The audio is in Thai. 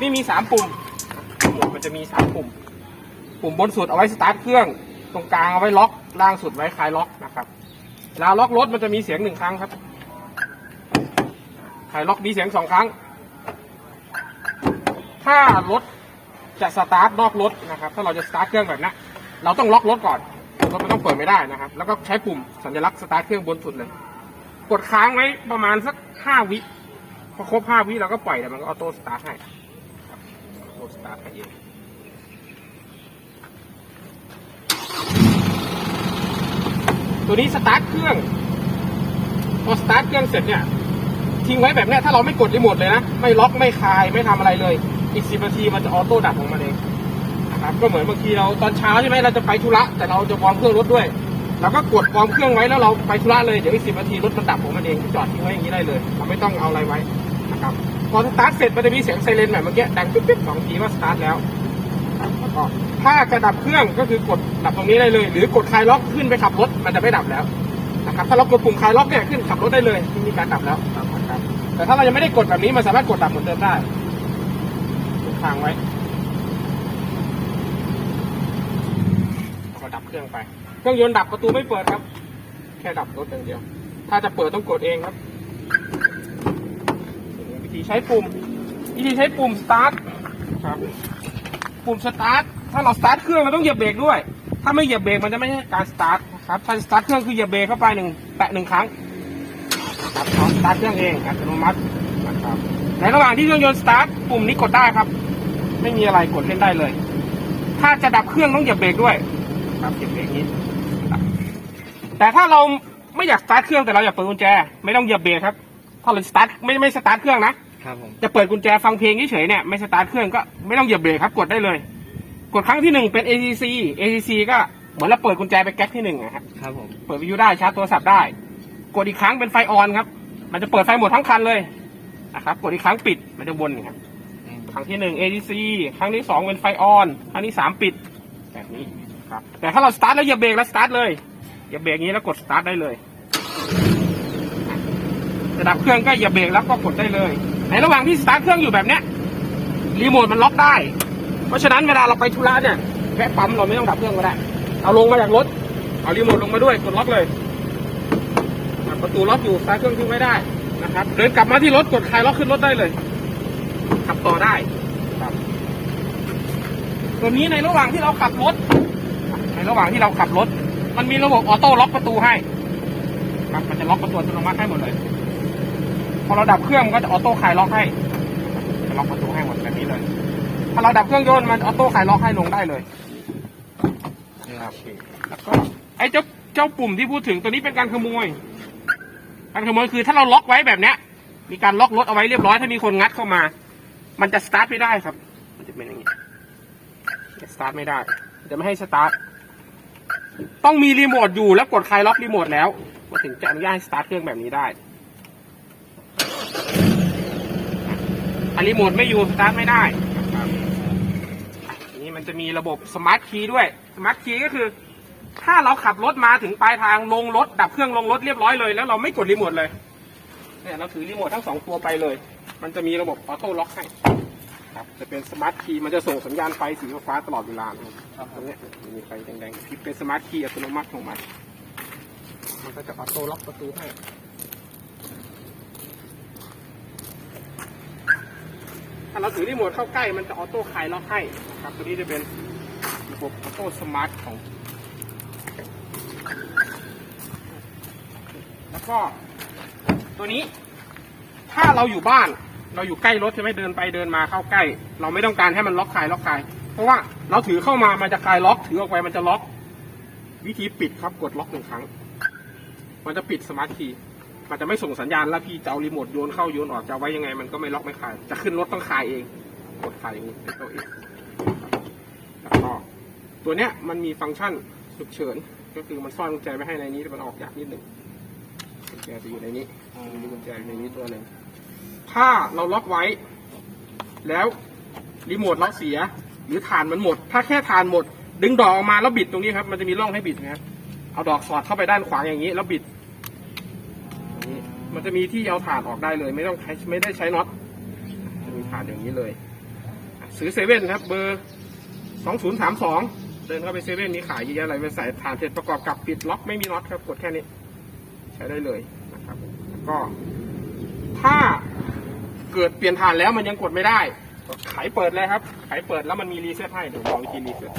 ตัวนี้มีสามปุ่ม มันจะมีสามปุ่ม ปุ่มบนสุดเอาไว้สตาร์ทเครื่อง ตรงกลางเอาไว้ล็อก ล่างสุดไว้คลายล็อกนะครับ เวลาล็อกรถมันจะมีเสียงหนึ่งครั้งครับคลายล็อกมีเสียงสองครั้ง ถ้ารถจะสตาร์ทนอกรถนะครับ ถ้าเราจะสตาร์ทเครื่องแบบนี้เราต้องล็อกรถก่อน รถมันต้องเปิดไม่ได้นะครับ แล้วก็ใช้ปุ่มสัญลักษณ์สตาร์ทเครื่องบนสุดเลย กดค้างไว้ประมาณสักห้าวิพอครบห้าวิเราก็ปล่อยแล้วมันก็ออโต้สตาร์ทให้ โต้สตาร์ทให้เองตัวนี้สตาร์ทเครื่องพอสตาร์ทเครื่องเสร็จเนี่ยทิ้งไว้แบบเนี้ยถ้าเราไม่กดรีโมทเลยนะไม่ล็อกไม่คลายไม่ทำอะไรเลย อีกสิบนาทีมันจะออโต้ดับของมันเองนะครับก็เหมือนบางทีเราตอนเช้าใช่ไหมเราจะไปธุระแต่เราจะวอร์มเครื่องรถด้วยเราก็กดวอร์มเครื่องไว้แล้วเราไปธุระเลยเดี๋ยวอีกสิบนาทีรถมันดับของมันเองจอดทิ้งไว้อย่างนี้ได้เลย เราไม่ต้องเอาอะไรไว้นะครับ พอสตาร์ทเสร็จมันจะมีเสียงไซเรนแบบเมื่อกี้ดังปิ๊บๆสองทีว่าสตาร์ทแล้วแล้วก็ถ้าจะดับเครื่องก็คือกดดับตรงนี้ได้เลย หรือกดคลายล็อกขึ้นไปขับรถมันจะไม่ดับแล้วนะครับถ้าเรากดปุ่มคลายล็อกเนี่ยขึ้นขับรถได้เลยที่มีการดับแล้วนะครับแต่ถ้าเรายังไม่ได้กดแบบนี้มันสามารถกดดับเหมือนเดิมได้กดค้างไว้ก็ดับเครื่องไป เครื่องยนต์ดับประตูไม่เปิดครับ แค่ดับรถอย่างเดียว ถ้าจะเปิดต้องกดเองครับ ธีใช้ปุ่ม วิธีใช้ปุ่มสตาร์ทครับ ปุ่มสตาร์ท ถ้าเราสตาร์ทเครื่องเราต้องเหยียบเบรกด้วย ถ้าไม่เหยียบเบรกมันจะไม่ใช่การสตาร์ทครับ ถ้าสตาร์ทเครื่องคือเหยียบเบรกเข้าไปหนึ่งแตะหนึ่งครั้งครับสตาร์ทเครื่องเองอัตโนมัตินะครับ ในระหว่างที่เครื่องยนต์สตาร์ทปุ่มนี้กดได้ครับ ไม่มีอะไรกดเล่นได้เลย ถ้าจะดับเครื่องต้องเหยียบเบรกด้วย ครับเหยียบเบรกนี้ แต่ถ้าเราไม่อยากสตาร์ทเครื่องแต่เราอยากเปิดกุญแจ ไม่ต้องเหยียบเบรกครับ ถ้าเราสตาร์ทไม่ไม่สตาร์ทเครื่องนะ ครับผม จะเปิดกุญแจฟังเพลงเฉยๆเนี่ยไม่สตาร์ทเครื่องก็ไม่ต้องเหยียบเบรกครับ กดได้เลย กดครั้งที่หนึ่งเป็น ACC ACC ก็เหมือนเราเปิดกุญแจไปแก๊กที่หนึ่งอะครับครับผม เปิดวิทยุได้ชาร์จโทรศัพท์ได้ กดอีกครั้งเป็นไฟออนครับ มันจะเปิดไฟหมดทั้งคันเลยนะครับ กดอีกครั้งปิดมันจะวนครับอืมครั้งที่หนึ่ง ACC ครั้งที่สองเป็นไฟออน ครั้งที่สามปิด แบบนี้ครับ แต่ถ้าเราสตาร์ทแล้วเหยียบเบรกแล้วสตาร์ทเลยเหยียบเบรกนี้แล้วกดสตาร์ทได้เลย จะดับเครื่องก็เหยียบเบรกแล้วก็กดได้เลย ในระหว่างที่สตาร์ทเครื่องอยู่แบบเนี้ยรีโมทมันล็อกได้ เพราะฉะนั้นเวลาเราไปธุระเนี่ยแวะปั๊มเราไม่ต้องดับเครื่องก็ได้ เอาลงมาจากรถ เอารีโมทลงมาด้วยกดล็อกเลยประตูล็อกอยู่สตาร์ทเครื่องทิ้งไม่ได้นะครับเดินกลับมาที่รถกดคลายล็อกขึ้นรถได้เลยขับต่อได้ครับตัวนี้ในระหว่างที่เราขับรถ ในระหว่างที่เราขับรถ มันมีระบบออโต้ล็อกประตูให้ครับมันจะล็อกประตูอัตโนมัติให้หมดเลย อเราดับเครื่องมันก็จะออโต้คลายล็อกให้จะล็อกประตูให้หมดแบบนี้เลย ถ้าเราดับเครื่องยนต์มันออโต้คลายล็อกให้ลงได้เลยครับแล้วก็ไอ้เจ้าเจ้าปุ่มที่พูดถึงตัวนี้เป็นการขโมย การขโมยคือถ้าเราล็อกไว้แบบเนี้ย มีการล็อกรถเอาไว้เรียบร้อยถ้ามีคนงัดเข้ามา มันจะสตาร์ทไม่ได้ครับ มันจะเป็นอย่างนี้จะสตาร์ทไม่ได้ จะไม่ให้สตาร์ท ต้องมีรีโมทอยู่แล้วกดคลายล็อกรีโมทแล้วมาถึงจะอนุญาตให้สตาร์ทเครื่องแบบนี้ได้ันรีโมทไม่อยู่สตาร์ทไม่ได้นะครับอันนี้มันจะมีระบบสมาร์ทคีย์ด้วยสมาร์ทคีย์ก็คือ ถ้าเราขับรถมาถึงปลายทางลงรถ ดับเครื่องลงรถเรียบร้อยเลย แล้วเราไม่กดรีโมทเลยเนี่ยเราถือรีโมททั้งสองตัวไปเลย มันจะมีระบบออโต้ล็อกให้ครับจะเป็นสมาร์ทคีย์มันจะส่งสัญญาณไฟสีฟ้าตลอดเวลาครับตรงนี้มีไฟแดงๆที่เป็นสมาร์ทคีย์อัตโนมัติของมันมันก็จะออโต้ล็อกประตูให้ ถ้าเราถือรีโมทเข้าใกล้มันจะออโต้คลายล็อกให้นะครับตัวนี้จะเป็นระบบออโต้สมาร์ทของ แล้วก็ ตัวนี้ ถ้าเราอยู่บ้าน เราอยู่ใกล้รถใช่ไหมเดินไปเดินมาเข้าใกล้ เราไม่ต้องการให้มันล็อกคลายล็อกคลายเพราะว่าเราถือเข้ามามันจะคลายล็อก ถือออกไปมันจะล็อก วิธีปิดครับกดล็อกหนึ่งครั้ง มันจะปิดสมาร์ทคีย์ มันจะไม่ส่งสัญญาณแล้วพี่จะเอารีโมทโยนเข้าโยนออกจะเอาไว้ยังไง มันก็ไม่ล็อกไม่คลาย จะขึ้นรถต้องคลายเองกดคลายองนี้เป็นตัวเองแล้วก็ตัวเนี้ยมันมีฟังก์ชันฉุกเฉิน ก็คือมันซ่อนกุญแจไว้ให้ในนี้แต่มันออกยากนิดหนึ่งกุญแจจะอยู่ในนี้มีกุญแจอยู่ในนี้ตัวหนึ่งถ้าเราล็อกไว้ แล้วรีโมทเราเสีย หรือฐานมันหมด ถ้าแค่ฐานหมด ดึงดอกออกมาแล้วบิดตรงนี้ครับมันจะมีร่องให้บิดนะครับเอาดอกสอดเข้าไปด้านขวาอย่างนี้ แล้วบิด มันจะมีที่เอาฐานออกได้เลย ไม่ต้องใช้ไม่ได้ใช้น็อตจะมีฐานอย่างนี้เลย ซื้อเซเว่นครับ เบอร์สองศูนย์สามสองเดินเข้าไปเซเว่นนี้ขายเยอะอะไรไปใส่ฐานเสร็จประกอบกับปิดล็อกไม่มีน็อตครับกดแค่นี้ ใช้ได้เลยนะครับก็ ถ้าเกิดเปลี่ยนฐานแล้วมันยังกดไม่ได้ไขเปิดเลยครับ ไขเปิดแล้วมันมีรีเซ็ตให้เดี๋ยวบอกวิธีรีเซ็ต